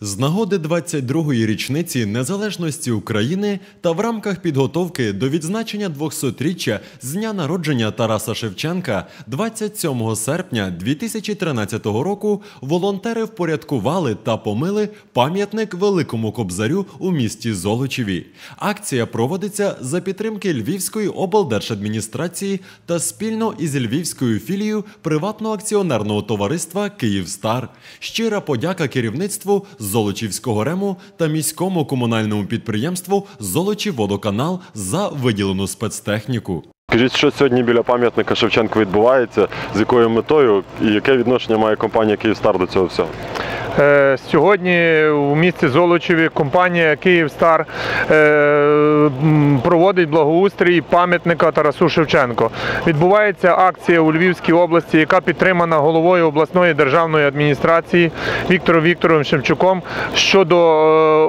З нагоди 22-ї річниці незалежності України та в рамках підготовки до відзначення 200-річчя з дня народження Тараса Шевченка 27 серпня 2013 року волонтери впорядкували та помили пам'ятник Великому Кобзарю у місті Золочеві. Акція проводиться за підтримки Львівської облдержадміністрації та спільно із Львівською філією приватного акціонерного товариства Київстар. Щира подяка керівництву Золочівського рему та міському комунальному підприємству Золочівводоканал за виділену спецтехніку. Скажіть, що сьогодні біля пам'ятника Шевченку відбувається, з якою метою і яке відношення має компанія Київстар до цього всього? Е, Сьогодні у місті Золочеві компанія Київстар е, проводить благоустрій пам'ятника Тарасу Шевченко. Відбувається акція у Львівській області, яка підтримана головою обласної державної адміністрації Віктором Вікторовим Шевчуком щодо е,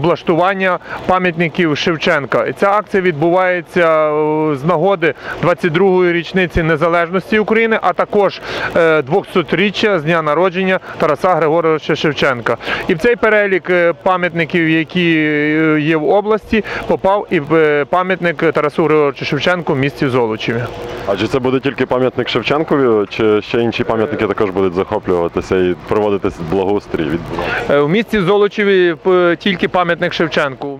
облаштування пам'ятників Шевченка. І ця акція відбувається е, з нагоди 22-ї річниці незалежності України, а також е, 200-річчя з дня народження Тараса Григоровича Шевченка. І в цей перелік е, пам'ятників, які е, є в області, попав і е, пам'ятник Тарасу Григоровичу Шевченку в місті Золочеві. А чи це буде тільки пам'ятник Шевченкові, чи ще інші пам'ятники також будуть захоплюватися і проводитись благоустрій? Е, В місті Золочеві е, тільки пам'ятник Шевченку.